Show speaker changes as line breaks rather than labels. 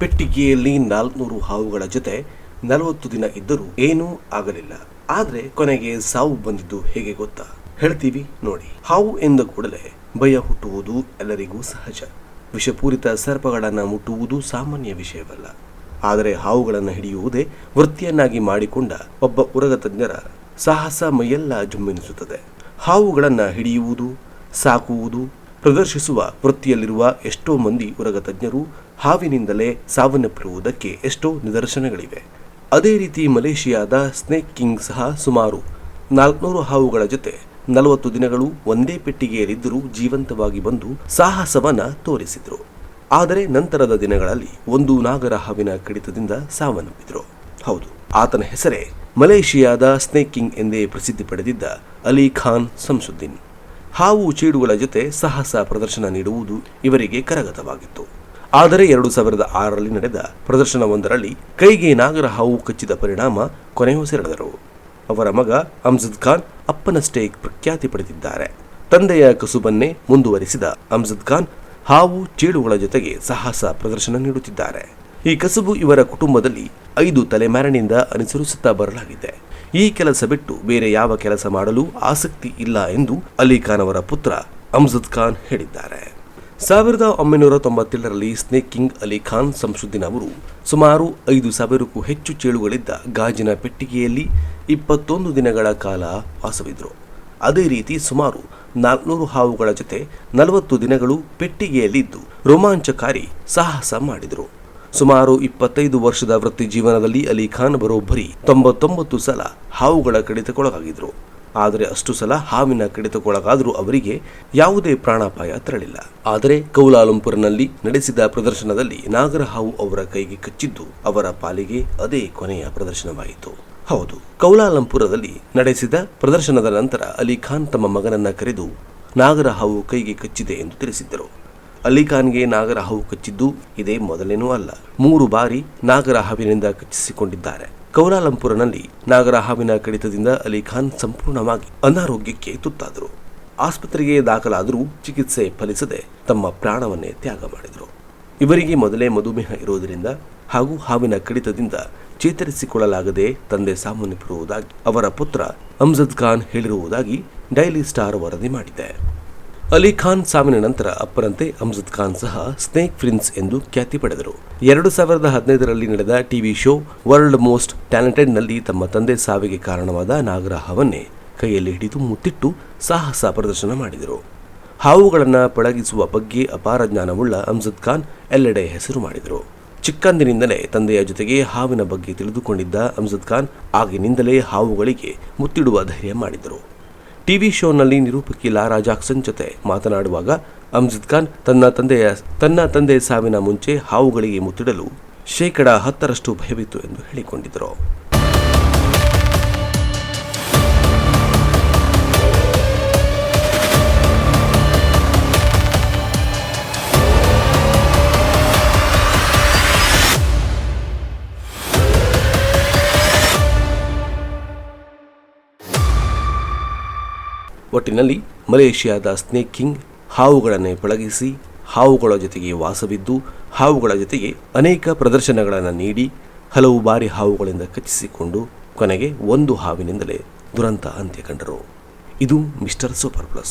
ಪೆಟ್ಟಿಗೆಯಲ್ಲಿ ನಾಲ್ಕುನೂರು ಹಾವುಗಳ ಜೊತೆ ನಲವತ್ತು ದಿನ ಇದ್ದರೂ ಏನೂ ಆಗಲಿಲ್ಲ. ಆದರೆ ಕೊನೆಗೆ ಸಾವು ಬಂದಿದ್ದು ಹೇಗೆ ಗೊತ್ತಾ? ಹೇಳ್ತೀವಿ ನೋಡಿ. ಹಾವು ಎಂದ ಕೂಡಲೇ ಭಯ ಹುಟ್ಟುವುದು ಎಲ್ಲರಿಗೂ ಸಹಜ. ವಿಷಪೂರಿತ ಸರ್ಪಗಳನ್ನು ಮುಟ್ಟುವುದು ಸಾಮಾನ್ಯ ವಿಷಯವಲ್ಲ. ಆದರೆ ಹಾವುಗಳನ್ನು ಹಿಡಿಯುವುದೇ ವೃತ್ತಿಯನ್ನಾಗಿ ಮಾಡಿಕೊಂಡ ಒಬ್ಬ ಉರಗ ತಜ್ಞರ ಸಾಹಸ ಮೈಯೆಲ್ಲ ಜುಮ್ಮೆನಿಸುತ್ತದೆ ಹಾವುಗಳನ್ನು ಹಿಡಿಯುವುದು, ಸಾಕುವುದು, ಪ್ರದರ್ಶಿಸುವ ವೃತ್ತಿಯಲ್ಲಿರುವ ಎಷ್ಟೋ ಮಂದಿ ಉರಗ ತಜ್ಞರು ಹಾವಿನಿಂದಲೇ ಸಾವನ್ನಪ್ಪಿರುವುದಕ್ಕೆ ಎಷ್ಟೋ ನಿದರ್ಶನಗಳಿವೆ. ಅದೇ ರೀತಿ ಮಲೇಷಿಯಾದ ಸ್ನೇಕ್ ಕಿಂಗ್ ಸಹ ಸುಮಾರು ನಾಲ್ಕುನೂರು ಹಾವುಗಳ ಜೊತೆ ನಲವತ್ತು ದಿನಗಳು ಒಂದೇ ಪೆಟ್ಟಿಗೆಯಲ್ಲಿದ್ದರೂ ಜೀವಂತವಾಗಿ ಬಂದು ಸಾಹಸವನ್ನ ತೋರಿಸಿದ್ರು. ಆದರೆ ನಂತರದ ದಿನಗಳಲ್ಲಿ ಒಂದು ನಾಗರ ಹಾವಿನ ಕಡಿತದಿಂದ ಸಾವನ್ನಪ್ಪಿದ್ರು. ಹೌದು, ಆತನ ಹೆಸರೇ ಮಲೇಷಿಯಾದ ಸ್ನೇಕ್ ಕಿಂಗ್ ಎಂದೇ ಪ್ರಸಿದ್ಧಿ ಪಡೆದಿದ್ದ ಅಲಿ ಖಾನ್ ಸಂಸುದ್ದೀನ್ ಹಾವು ಚೀಡುಗಳ ಜೊತೆ ಸಾಹಸ ಪ್ರದರ್ಶನ ನೀಡುವುದು ಇವರಿಗೆ ಕರಗತವಾಗಿತ್ತು. ಆದರೆ ಎರಡು ಸಾವಿರದ ಆರರಲ್ಲಿ ನಡೆದ ಪ್ರದರ್ಶನವೊಂದರಲ್ಲಿ ಕೈಗೆ ನಾಗರ ಹಾವು ಕಚ್ಚಿದ ಪರಿಣಾಮ ಕೊನೆಯುಸಿರೆಳೆದರು ಅವರ ಮಗ ಅಮ್ಜದ್ ಖಾನ್ ಅಪ್ಪನಷ್ಟೇ ಪ್ರಖ್ಯಾತಿ ಪಡೆದಿದ್ದಾರೆ. ತಂದೆಯ ಕಸುಬನ್ನೇ ಮುಂದುವರಿಸಿದ ಅಮ್ಜದ್ ಖಾನ್ ಹಾವು ಚೇಳುಗಳ ಜೊತೆಗೆ ಸಾಹಸ ಪ್ರದರ್ಶನ ನೀಡುತ್ತಿದ್ದಾರೆ. ಈ ಕಸುಬು ಇವರ ಕುಟುಂಬದಲ್ಲಿ ಐದು ತಲೆಮಾರಿನಿಂದ ಅನುಸರಿಸುತ್ತಾ ಬರಲಾಗಿದೆ. ಈ ಕೆಲಸ ಬಿಟ್ಟು ಬೇರೆ ಯಾವ ಕೆಲಸ ಮಾಡಲು ಆಸಕ್ತಿ ಇಲ್ಲ ಎಂದು ಅಲಿ ಖಾನ್ ಅವರ ಪುತ್ರ ಅಮ್ಜದ್ ಖಾನ್ ಹೇಳಿದ್ದಾರೆ. ಸಾವಿರದ ಒಂಬೈನೂರ ತೊಂಬತ್ತೇಳರಲ್ಲಿ ಸ್ನೇಕ್ ಕಿಂಗ್ ಅಲಿ ಖಾನ್ ಸಂಶುದ್ದೀನ್ ಅವರು ಸುಮಾರು ಐದು ಸಾವಿರಕ್ಕೂ ಹೆಚ್ಚು ಚೇಳುಗಳಿದ್ದ ಗಾಜಿನ ಪೆಟ್ಟಿಗೆಯಲ್ಲಿ ಇಪ್ಪತ್ತೊಂದು ದಿನಗಳ ಕಾಲ ವಾಸವಿದ್ರು. ಅದೇ ರೀತಿ ಸುಮಾರು ನಾಲ್ಕುನೂರು ಹಾವುಗಳ ಜೊತೆ ನಲವತ್ತು ದಿನಗಳು ಪೆಟ್ಟಿಗೆಯಲ್ಲಿದ್ದು ರೋಮಾಂಚಕಾರಿ ಸಾಹಸ ಮಾಡಿದರು. ಸುಮಾರು ಇಪ್ಪತ್ತೈದು ವರ್ಷದ ವೃತ್ತಿ ಜೀವನದಲ್ಲಿ ಅಲಿ ಖಾನ್ ಬರೋಬ್ಬರಿ ತೊಂಬತ್ತೊಂಬತ್ತು ಸಲ ಹಾವುಗಳ ಕಡಿತಕ್ಕೊಳಗಾಗಿದ್ರು. ಆದರೆ ಅಷ್ಟು ಸಲ ಹಾವಿನ ಕಡಿತಕ್ಕೊಳಗಾದರೂ ಅವರಿಗೆ ಯಾವುದೇ ಪ್ರಾಣಾಪಾಯ ತೆರಳಿಲ್ಲ ಆದರೆ ಕೌಲಾಲಂಪುರ್ನಲ್ಲಿ ನಡೆಸಿದ ಪ್ರದರ್ಶನದಲ್ಲಿ ನಾಗರ ಹಾವು ಅವರ ಕೈಗೆ ಕಚ್ಚಿದ್ದು ಅವರ ಪಾಲಿಗೆ ಅದೇ ಕೊನೆಯ ಪ್ರದರ್ಶನವಾಯಿತು. ಹೌದು, ಕೌಲಾಲಂಪುರದಲ್ಲಿ ನಡೆಸಿದ ಪ್ರದರ್ಶನದ ನಂತರ ಅಲಿಖಾನ್ ತಮ್ಮ ಮಗನನ್ನ ಕರೆದು ನಾಗರ ಹಾವು ಕೈಗೆ ಕಚ್ಚಿದೆ ಎಂದು ತಿಳಿಸಿದ್ದರು. ಅಲಿಖಾನ್ಗೆ ನಾಗರಹಾವು ನಾಗರ ಹಾವು ಕಚ್ಚಿದ್ದು ಇದೇ ಮೊದಲೇನೂ ಅಲ್ಲ, ಮೂರು ಬಾರಿ ನಾಗರ ಹಾವಿನಿಂದ ಕಚ್ಚಿಸಿಕೊಂಡಿದ್ದಾರೆ. ಕೌಲಾಲಂಪುರನಲ್ಲಿ ನಾಗರ ಹಾವಿನ ಕಡಿತದಿಂದ ಅಲಿಖಾನ್ ಸಂಪೂರ್ಣವಾಗಿ ಅನಾರೋಗ್ಯಕ್ಕೆ ತುತ್ತಾದರು. ಆಸ್ಪತ್ರೆಗೆ ದಾಖಲಾದರೂ ಚಿಕಿತ್ಸೆ ಫಲಿಸದೆ ತಮ್ಮ ಪ್ರಾಣವನ್ನೇ ತ್ಯಾಗ ಮಾಡಿದರು. ಇವರಿಗೆ ಮೊದಲೇ ಮಧುಮೇಹ ಇರುವುದರಿಂದ ಹಾಗೂ ಹಾವಿನ ಕಡಿತದಿಂದ ಚೇತರಿಸಿಕೊಳ್ಳಲಾಗದೆ ತಂದೆ ಸಾವನ್ನಪ್ಪಿರುವುದಾಗಿ ಅವರ ಪುತ್ರ ಅಮ್ಜದ್ ಖಾನ್ ಹೇಳಿರುವುದಾಗಿ ಡೈಲಿ ಸ್ಟಾರ್ ವರದಿ ಮಾಡಿದೆ. ಅಲಿ ಖಾನ್ ಸಾವಿನ ನಂತರ ಅಪ್ಪರಂತೆ ಅಮ್ಜದ್ ಖಾನ್ ಸಹ ಸ್ನೇಕ್ ಪ್ರಿನ್ಸ್ ಎಂದು ಖ್ಯಾತಿ ಪಡೆದರು. ಎರಡು ಸಾವಿರದ ಹದಿನೈದರಲ್ಲಿ ನಡೆದ ಟಿವಿ ಶೋ ವರ್ಲ್ಡ್ ಮೋಸ್ಟ್ ಟ್ಯಾಲೆಂಟೆಡ್ನಲ್ಲಿ ತಮ್ಮ ತಂದೆ ಸಾವಿಗೆ ಕಾರಣವಾದ ನಾಗರ ಹಾವನ್ನೇ ಕೈಯಲ್ಲಿ ಹಿಡಿದು ಮುತ್ತಿಟ್ಟು ಸಾಹಸ ಪ್ರದರ್ಶನ ಮಾಡಿದರು. ಹಾವುಗಳನ್ನು ಪಳಗಿಸುವ ಬಗ್ಗೆ ಅಪಾರ ಜ್ಞಾನವುಳ್ಳ ಅಮ್ಜದ್ ಖಾನ್ ಎಲ್ಲೆಡೆ ಹೆಸರು ಮಾಡಿದರು. ಚಿಕ್ಕಂದಿನಿಂದಲೇ ತಂದೆಯ ಜೊತೆಗೆ ಹಾವಿನ ಬಗ್ಗೆ ತಿಳಿದುಕೊಂಡಿದ್ದ ಅಮ್ಜದ್ ಖಾನ್ ಆಗಿನಿಂದಲೇ ಹಾವುಗಳಿಗೆ ಮುತ್ತಿಡುವ ಧೈರ್ಯ ಮಾಡಿದರು ಟಿವಿ ಶೋನಲ್ಲಿ ನಿರೂಪಕಿ ಲಾರಾ ಜಾಕ್ಸನ್ ಜೊತೆ ಮಾತನಾಡುವಾಗ ಅಮ್ಜದ್ ಖಾನ್ ತನ್ನ ತಂದೆಯ, ತನ್ನ ತಂದೆ ಸಾವಿನ ಮುಂಚೆ ಹಾವುಗಳಿಗೆ ಮುತ್ತಿಡಲು ಶೇಕಡ ಹತ್ತರಷ್ಟು ಭಯವಿತ್ತು ಎಂದು ಹೇಳಿಕೊಂಡಿದ್ದರು. ಒಟ್ಟಿನಲ್ಲಿ ಮಲೇಷಿಯಾದ ಸ್ನೇಕ್ ಕಿಂಗ್ ಹಾವುಗಳನ್ನೇ ಪಳಗಿಸಿ ಹಾವುಗಳ ಜೊತೆಗೆ ವಾಸವಿದ್ದು ಹಾವುಗಳ ಜೊತೆಗೆ ಅನೇಕ ಪ್ರದರ್ಶನಗಳನ್ನು ನೀಡಿ ಹಲವು ಬಾರಿ ಹಾವುಗಳಿಂದ ಕಚ್ಚಿಸಿಕೊಂಡು ಕೊನೆಗೆ ಒಂದು ಹಾವಿನಿಂದಲೇ ದುರಂತ ಅಂತ್ಯ ಕಂಡರು. ಇದು ಮಿಸ್ಟರ್ ಸೂಪರ್ ಪ್ಲಸ್.